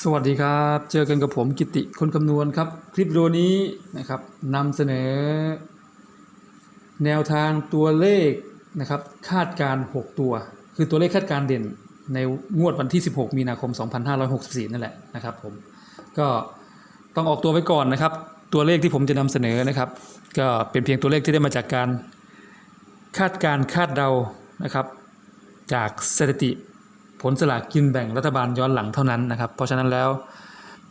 สวัสดีครับ เจอกันกับผมกิติคนคำนวณครับ คลิปวิดีโอนี้นะครับนำเสนอ แนวทางตัวเลขนะครับ คาดการ 6 ตัว คือตัวเลขคาดการเด่นในงวดวันที่ 16 มีนาคม 2564 นั่นแหละนะครับผมก็ต้องออกตัวไว้ก่อนนะครับ ตัวเลขที่ผมจะนำเสนอนะครับ ก็เป็นเพียงตัวเลขที่ได้มาจากการคาดการคาดเดานะครับ จากสถิติ ผลสลากกินแบ่งรัฐบาลย้อนหลังเท่านั้นนะครับ เพราะฉะนั้นแล้ว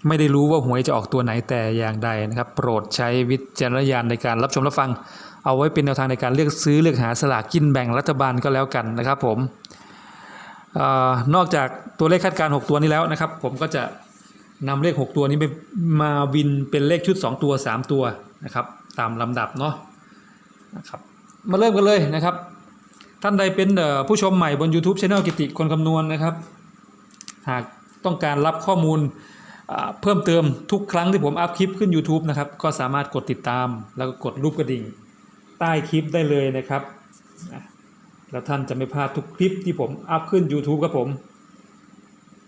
ไม่ได้รู้ว่าหวยจะออกตัวไหนแต่อย่างใดนะครับ โปรดใช้วิจารณญาณในการรับชมรับฟัง เอาไว้เป็นแนวทางในการเลือกซื้อเลือกหาสลากกินแบ่งรัฐบาลก็แล้วกันนะครับผมออนอกจากตัวเลขคาดการณ์6ตัวนี้แล้วนะครับ ผมก็จะนำเลข 6 ตัวนี้ไปมาวินเป็นเลขชุด 2 ตัว 3 ตัวนะครับ ตามลำดับเนาะนะครับ มาเริ่มกันเลยนะครับ ท่านใดเป็นผู้ชมใหม่บน YouTube Channel กิติคนคำนวณนะครับ หากต้องการรับข้อมูลเพิ่มเติมทุกครั้งที่ผมอัพคลิปขึ้น YouTube นะครับ ก็สามารถกดติดตามแล้วก็กดรูปกระดิ่ง ใต้คลิปได้เลยนะครับ แล้วท่านจะไม่พลาดทุกคลิปที่ผมอัพขึ้น YouTube ครับผม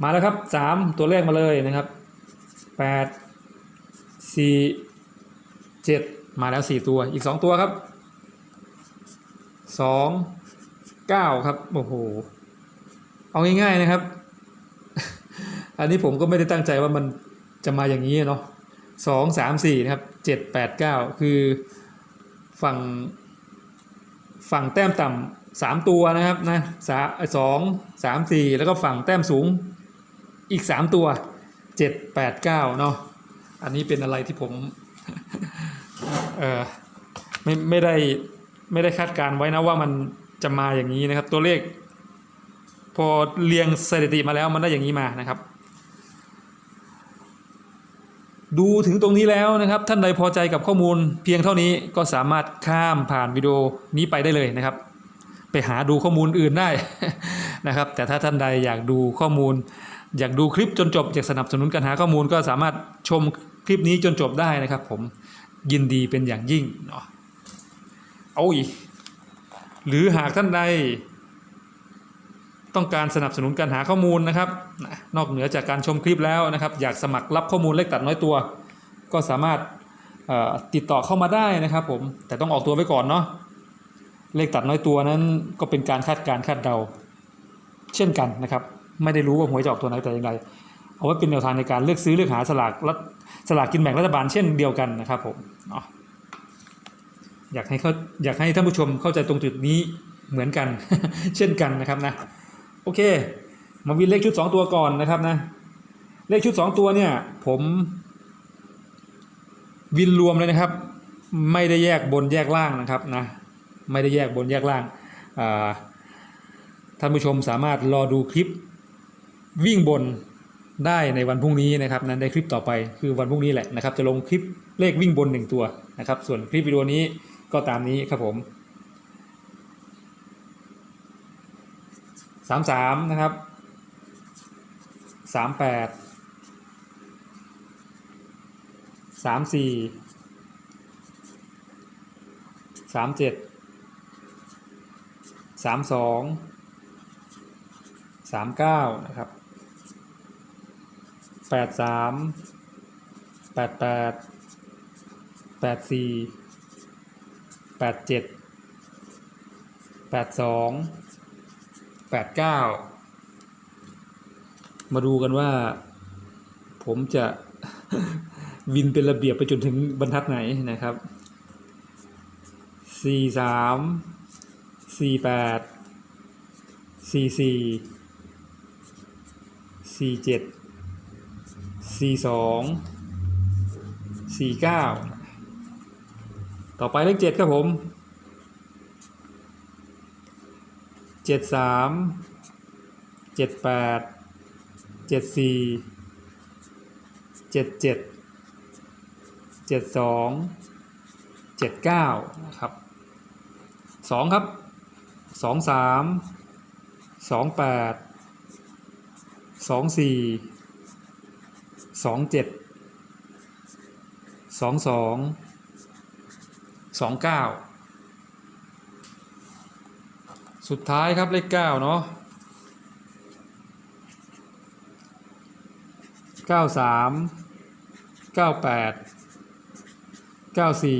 มาแล้วครับ 3 ตัวเลขมาเลยนะครับ 8 4 7 มาแล้ว 4 ตัวอีก 2 ตัวครับ 2 9ครับโอ้โหเอาง่ายๆนะครับ อันนี้ผมก็ไม่ได้ตั้งใจว่ามันจะมาอย่างนี้เนาะสองสามสี่นะครับเจ็ดแปดเก้าคือฝั่งฝั่งแต้มต่ำสามตัวนะครับนะสาสองสามสี่แล้วก็ฝั่งแต้มสูงอีกสามตัวเจ็ดแปดเก้าเนาะอันนี้เป็นอะไรที่ผมเออไม่ไม่ได้ไม่ได้คาดการณ์ไว้นะว่ามัน จะมาอย่างนี้นะครับ ตัวเลข พอเรียงสถิติมาแล้วมันได้อย่างนี้มานะครับ ดูถึงตรงนี้แล้วนะครับ ท่านใดพอใจกับข้อมูลเพียงเท่านี้ก็สามารถข้ามผ่านวิดีโอนี้ไปได้เลยนะครับ ไปหาดูข้อมูลอื่นได้นะครับ แต่ถ้าท่านใดอยากดูข้อมูล อยากดูคลิปจนจบอยากสนับสนุนการหาข้อมูลก็สามารถชมคลิปนี้จนจบได้นะครับ ผมยินดีเป็นอย่างยิ่งเนาะเอาอี หรือหากท่านใด ต้องการสนับสนุนการหาข้อมูลนะครับ นอกเหนือจากการชมคลิปแล้วนะครับ อยากสมัครรับข้อมูลเลขตัดน้อยตัว ก็สามารถติดต่อเข้ามาได้นะครับผมแต่ต้องออกตัวไว้ก่อนเนาะเลขตัดน้อยตัวนั้นก็เป็นการคาดการคาดเดา เช่นกันนะครับ ไม่ได้รู้ว่าหวยจะออกตัวไหนแต่อย่างไรเอาไว้เป็นแนวทางในการเลือกซื้อเลือกหาสลากรัฐสลากกินแบ่งรัฐบาลเช่นเดียวกันนะครับผมเนาะ อยากให้เขาอยากให้ท่านผู้ชมเข้าใจตรงจุดนี้เหมือนกัน เช่นกันนะครับนะโอเค มาวินเลขชุด 2 ตัวก่อนนะครับนะเลขชุด 2 ตัวเนี่ย ผมวินรวมเลยนะครับ ไม่ได้แยกบนแยกล่างนะครับนะไม่ได้แยกบนแยกล่างาท่านผู้ชมสามารถรอดูคลิปวิ่งบนได้ในวันพรุ่งนี้นะครับนั้นในคลิปต่อไปคือวันพรุ่งนี้แหละนะครับ จะลงคลิปเลขวิ่งบน 1 ตัวนะครับ ส่วนคลิปวิดีโอนี้ ก็ตามนี้ครับผมสามสามนะครับสามแปดสามสี่สามเจ็ดสามสองสามเก้านะครับแปดสามแปดแปดแปดสี่ แปดเจ็ดแปดสองแปดเก้ามาดูกันว่า ผมจะวินเป็นระเบียบไปจนถึงบรรทัดไหนนะครับสี่สามสี่แปดสี่สี่สี่เจ็ดสี่สองสี่เก้า ต่อไปเลขเจ็ดครับผมเจ็ดสามเจ็ดแปดเจ็ดสี่เจ็ดเจ็ดเจ็ดสองเจ็ดเก้านะครับสองครับสองสามสองแปดสองสี่สองเจ็ดสองสอง สองเก้าสุดท้ายครับเลขเก้าเนาะเก้าสามเก้าแปดเก้าสี่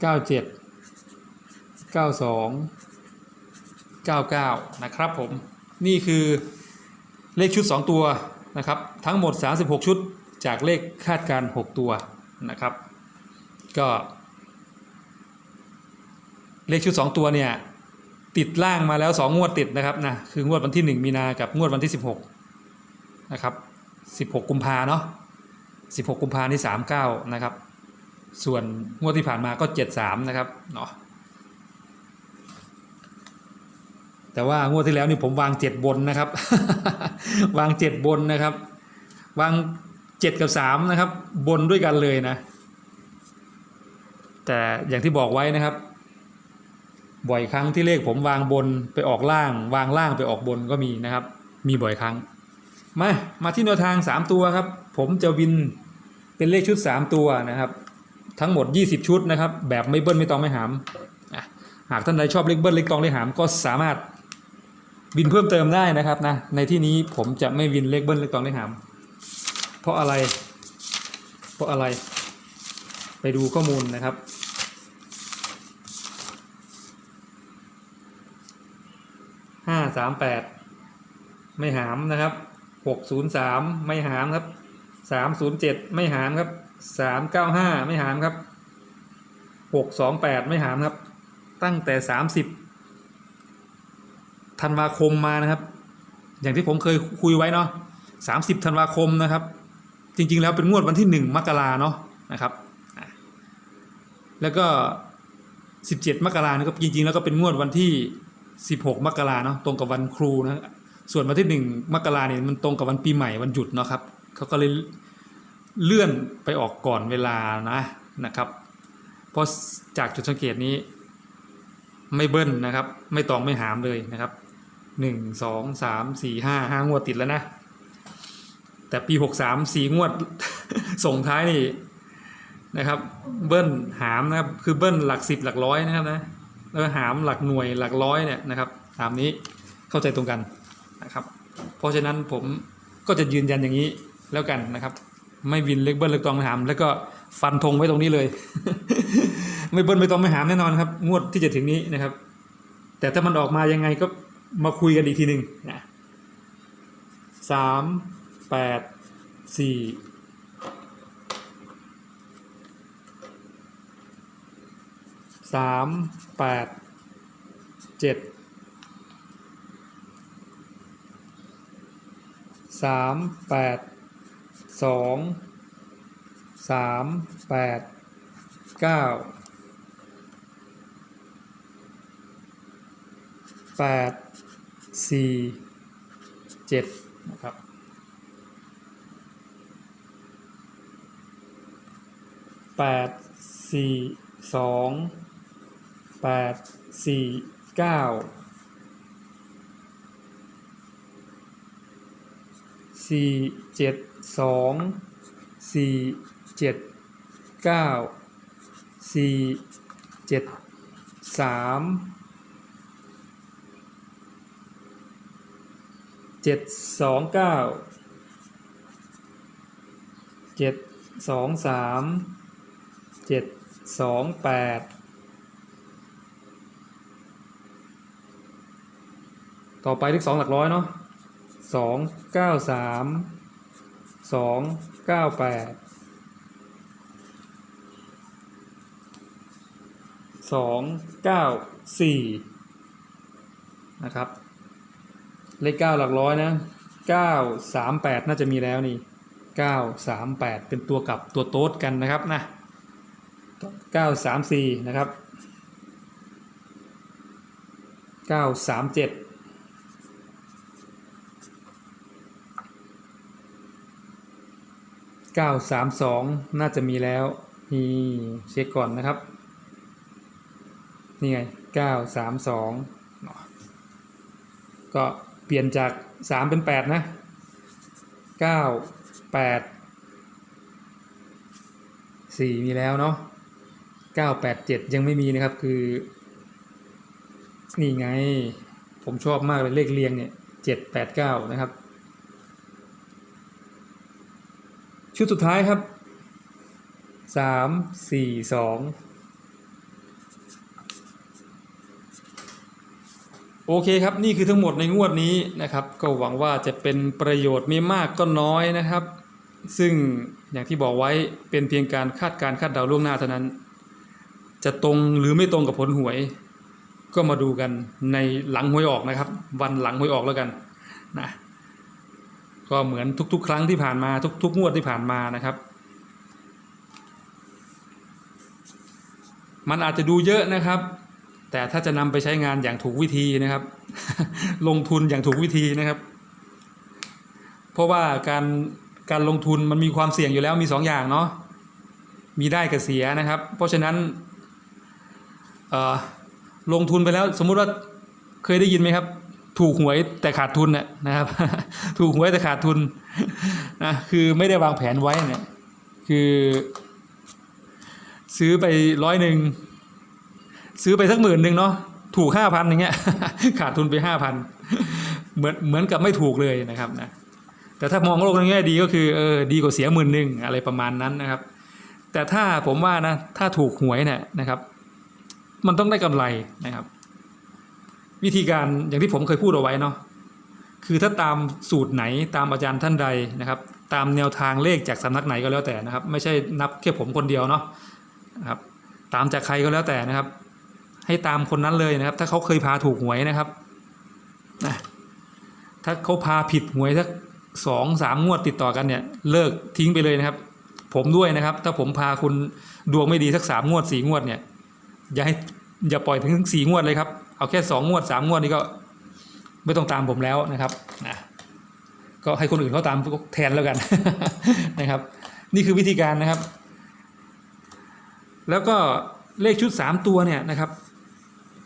เก้าเจ็ดเก้าสองเก้าเก้านะครับผม นี่คือเลขชุด 2 ตัวนะครับ ทั้งหมด 36 ชุดจากเลขคาดการณ์6ตัวนะครับ ก็ เลขชุด 2 ตัวเนี่ยติดล่างมาแล้ว 2 งวดติดนะครับนะคืองวดวันที่ 1 มีนากับงวดวันที่ 16นะครับ16 กุมภาเนาะ16 กุมภานี่39นะครับส่วนงวดที่ผ่านมาก็ 73นะครับเนาะแต่ว่างวดที่แล้วนี่ผมวาง7บนนะครับ วาง7บนนะครับ วาง7กับ3นะครับ บนด้วยกันเลยนะ แต่อย่างที่บอกไว้นะครับ บ่อยครั้งที่เลขผมวางบนไปออกล่าง วางล่างไปออกบนก็มีนะครับ มีบ่อยครั้ง มา มาที่แนวทาง 3 ตัวครับ ผมจะวินเป็นเลขชุด 3 ตัวนะครับ ทั้งหมด 20 ชุดนะครับ แบบไม่เบิ้ลไม่ตองไม่หามหากท่านใดชอบเลขเบิ้ลเลขตองเลขหามก็สามารถวินเพิ่มเติมได้นะครับนะในที่นี้ผมจะไม่วินเลขเบิ้ลเลขตองเลขหาม เพราะอะไร เพราะอะไร ไปดูข้อมูลนะครับ ห้าสามแปดไม่หามนะครับหกศูนย์สามไม่หามครับสามศูนย์เจ็ดไม่หามครับสามเก้าห้าไม่หามครับหกสองแปดไม่หามครับ ตั้งแต่สามสิบธันวาคมมานะครับ อย่างที่ผมเคยคุยไว้เนาะสามสิบธันวาคมนะครับ จริงๆแล้วเป็นงวดวันที่หนึ่งมกราเนาะนะครับแล้วก็สิบเจ็ดมกรานะครับจริงๆแล้วก็เป็นงวดวันที่ 16 มกราเนาะตรงกับวันครูนะส่วนวันที่ 1 มกราเนี่ยมันตรงกับวันปีใหม่วันหยุดเนาะครับเขาก็เลยเลื่อนไปออกก่อนเวลานะนะครับเพราะจากจุดสังเกตนี้ ไม่เบิ้ลนะครับ ไม่ตองไม่หามเลยนะครับหนึ่งสองสามสี่ห้าห้างวดติดแล้วนะ แต่ปีหกสามสี่งวด ส่งท้ายนี่นะครับ เบิ้ลหามนะครับ คือเบิ้ลหลักสิบหลักร้อยนะครับนะ แล้วหามหลักหน่วยหลักร้อยเนี่ยนะครับตามนี้เข้าใจตรงกันนะครับ เพราะฉะนั้นผมก็จะยืนยันอย่างนี้แล้วกันนะครับ ไม่วินเล็กเบิ้ลเล็กตองไม่หาม แล้วก็ฟันธงไว้ตรงนี้เลย ไม่เบิ้ลไม่ตองไม่หามแน่นอนครับ งวดที่จะถึงนี้นะครับ แต่ถ้ามันออกมายังไงก็มาคุยกันอีกทีหนึ่งนะสามแปดสี่ สามแปดเจ็ดสามแปดสองสามแปดเก้าแปดสี่เจ็ดนะครับแปดสี่สอง แปดสี่เก้าสี่เจ็ดสองสี่เจ็ดเก้าสี่เจ็ดสามเจ็ดสองเก้าเจ็ดสองสามเจ็ดสองแปด ต่อไปเลขสองหลักร้อยเนาะสองเก้าสามสองเก้าแปดสองเก้าสี่นะครับ เลขเก้าหลักร้อยนะเก้าสามแปดน่าจะมีแล้วนี่เก้าสามแปดเป็นตัวกลับตัวโต๊ดกันนะครับนะเก้าสามสี่นะครับเก้าสามเจ็ด เก้าสามสองน่าจะมีแล้วนี่เช็คก่อนนะครับ นี่ไงเก้าสามสองก็เปลี่ยนจากสามเป็นแปดนะเก้าแปดสี่มีแล้วเนาะเก้าแปดเจ็ดยังไม่มีนะครับคือ นี่ไง ผมชอบมากเลยเลขเรียงเนี่ยเจ็ดแปดเก้านะครับ ชุดสุดท้ายครับสามสี่สองโอเคครับ นี่คือทั้งหมดในงวดนี้นะครับ ก็หวังว่าจะเป็นประโยชน์ไม่มากก็น้อยนะครับ ซึ่งอย่างที่บอกไว้เป็นเพียงการคาดการคาดเดาล่วงหน้าเท่านั้น จะตรงหรือไม่ตรงกับผลหวย ก็มาดูกันในหลังหวยออกนะครับ วันหลังหวยออกแล้วกันนะ ก็เหมือนทุก ๆ ครั้งที่ผ่านมาทุก ๆ งวดที่ผ่านมานะครับ มันอาจจะดูเยอะนะครับ แต่ถ้าจะนำไปใช้งานอย่างถูกวิธีนะครับ ลงทุนอย่างถูกวิธีนะครับ เพราะว่าการการลงทุนมันมีความเสี่ยงอยู่แล้วมีสองอย่างเนาะมีได้กับเสียนะครับ เพราะฉะนั้นลงทุนไปแล้วสมมุติว่าเคยได้ยินไหมครับ ถูกหวยแต่ขาดทุนน่ะนะครับ ถูกหวยแต่ขาดทุนนะคือไม่ได้วางแผนไว้เนี่ยคือ ซื้อไปร้อยหนึ่งซื้อไปสักหมื่นหนึ่งเนาะถูกห้าพันอย่างเงี้ย ขาดทุนไปห้าพันเหมือนเหมือนกับไม่ถูกเลยนะครับนะแต่ถ้ามองโลกในแง่ดีก็คือเออดีกว่าเสียหมื่นหนึ่งอะไรประมาณนั้นนะครับ แต่ถ้าผมว่านะถ้าถูกหวยเนี่ยนะครับ มันต้องได้กำไรนะครับ วิธีการอย่างที่ผมเคยพูดเอาไว้เนาะคือถ้าตามสูตรไหนตามอาจารย์ท่านใดนะครับ ตามแนวทางเลขจากสำนักไหนก็แล้วแต่นะครับ ไม่ใช่นับแค่ผมคนเดียวเนาะนะครับตามจากใครก็แล้วแต่นะครับ ให้ตามคนนั้นเลยนะครับ ถ้าเขาเคยพาถูกหวยนะครับนะถ้าเขาพาผิดหวยสักสองสามงวดติดต่อกันเนี่ย เลิกทิ้งไปเลยนะครับ ผมด้วยนะครับ ถ้าผมพาคุณดวงไม่ดีสักสามงวดสี่งวดเนี่ยอย่าให้อย่าปล่อยถึงสี่งวดเลยครับ เอาแค่สองงวดสามงวดนี่ก็ไม่ต้องตามผมแล้วนะครับนะก็ให้คนอื่นเขาตามแทนแล้วกันนะครับ นี่คือวิธีการนะครับ แล้วก็เลขชุดสามตัวเนี่ยนะครับ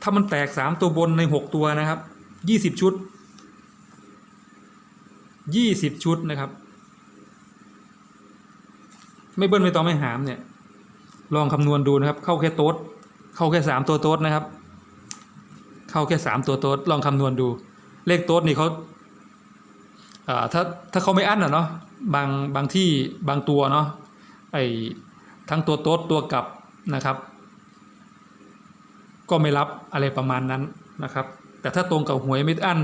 ถ้ามันแตกสามตัวบนในหกตัวนะครับยี่สิบชุดยี่สิบชุดนะครับ ไม่เบิ้ลไม่ต้องไม่หามเนี่ย ลองคำนวณดูนะครับ เข้าแค่โต๊ดเข้าแค่สามตัวโต๊ดนะครับ เข้าแค่สามตัวโต๊ดลองคำนวณดู เลขโต๊ดนี่เขาถ้าถ้าเขาไม่อั้นอะเนาะบางบางที่บางตัวเนาะไอทั้งตัวโต๊ดตัวกลับนะครับ ก็ไม่รับอะไรประมาณนั้นนะครับ แต่ถ้าตรงกับหวยไม่อั้น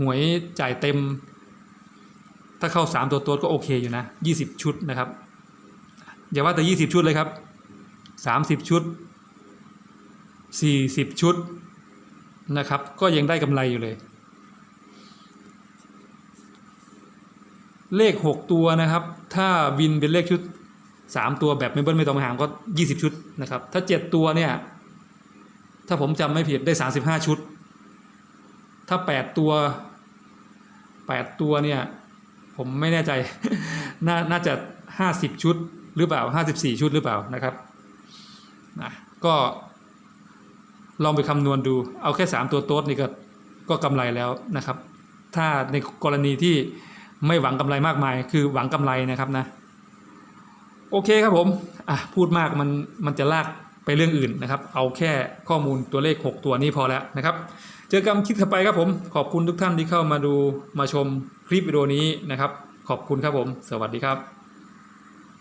หวยจ่ายเต็ม ถ้าเข้าสามตัวโต๊ดก็โอเคอยู่นะยี่สิบชุดนะครับ อย่าว่าแต่ยี่สิบชุดเลยครับสามสิบชุดสี่สิบชุด นะครับ ก็ยังได้กำไรอยู่เลย เลขหกตัวนะครับ ถ้าวินเป็นเลขชุดสามตัวแบบไม่เบิ้ลไม่ต้องไปหางก็ยี่สิบชุดนะครับ ถ้าเจ็ดตัวเนี่ย ถ้าผมจำไม่ผิดได้สามสิบห้าชุด ถ้าแปดตัวแปดตัวเนี่ย ผมไม่แน่ใจนน่าจะห้าสิบชุดหรือเปล่าห้าสิบสี่ชุดหรือเปล่านะครับนะก็ ลองไปคำนวณดู เอาแค่สามตัวโต๊ดนี่ก็ก็กำไรแล้วนะครับ ถ้าในกรณีที่ไม่หวังกำไรมากมาย คือหวังกำไรนะครับนะ โอเคครับผมอะพูดมากมันมันจะลากไปเรื่องอื่นนะครับ เอาแค่ข้อมูลตัวเลข 6 ตัวนี้พอแล้วนะครับ เจอกันคลิปถัดไปครับผม ขอบคุณทุกท่านที่เข้ามาดูมาชมคลิปวิดีโอนี้นะครับ ขอบคุณครับผม สวัสดีครับ